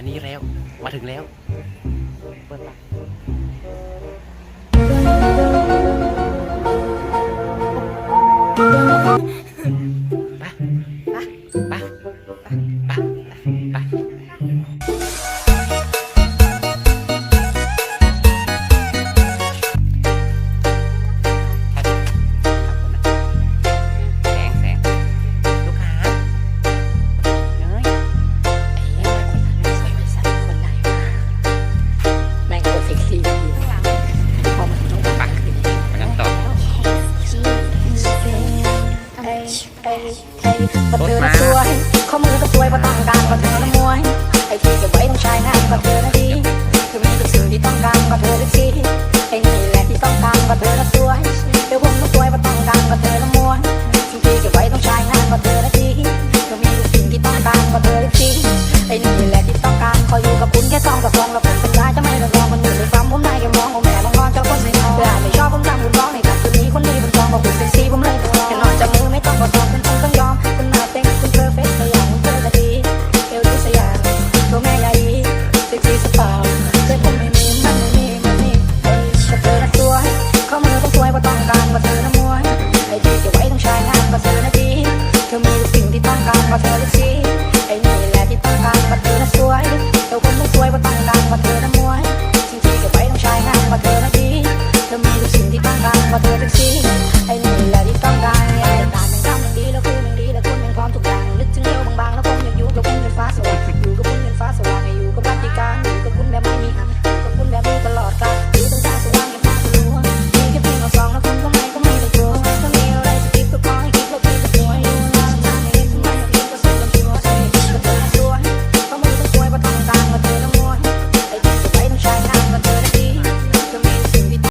อันนี้แล้ว มาถึงแล้วเปิ ไอ้ไอ้ประตูละสวยข้อมือก็สวยประต้งการประตูละมวยไอ้ที่จะ ก็ทำองเป็นต้องยอม